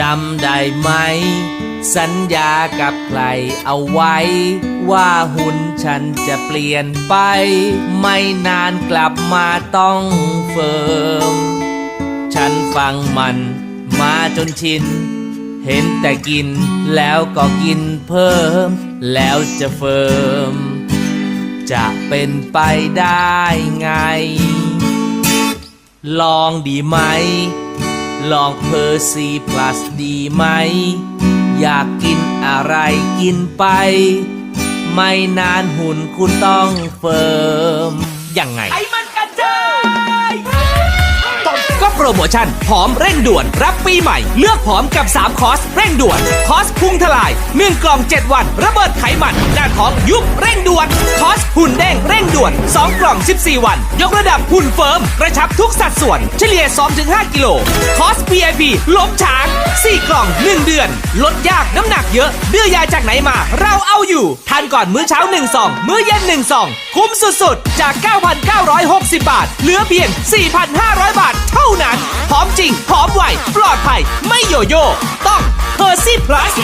จำได้ไหม สัญญากับใครเอาไว้ ว่าหุ่นฉันจะเปลี่ยนไป ไม่นานกลับมาต้องเฟิร์ม ฉันฟังมันมาจนชิน เห็นแต่กินแล้วก็กินเพิ่ม แล้วจะเฟิร์ม จะเป็นไปได้ไง ลองดีไหม ลองเพอร์ซีพลัสดีไหม อยากกินอะไรกินไป ไม่นานหุ่นคุณต้องเฟิร์ม ยังไง ไอ้มันกันเจก็โปรโมชั่นผอมเร่งด่วน รับปีใหม่ เลือกผอมกับ 3 คอร์สเร่งด่วน คอร์สพุ่งทลาย 1กล่อง 7 วัน ระเบิดไขมันหน้าท้องยุบเร่งด่วนคอสหุ่นเด้งเร่งด่วน 2 กล่อง 14 วัน ยกระดับหุ่นเฟิร์มกระชับทุกสัดส่วน เฉลี่ย 2-5 กิโลคอส VIP ล้มช้าง 4 กล่อง 1 เดือน ลดยากน้ำหนักเยอะดื้อยาจากไหนมา เราเอาอยู่ทานก่อนมื้อเช้า1ซองมื้อเย็น1ซองคุ้มสุดๆจาก 9,960 บาท เหลือเพียง 4,500 บาท เท่านั้นหอมจริงหอมไวปลอดภัยไม่โยโย่ต้อง p e r ซี่ plus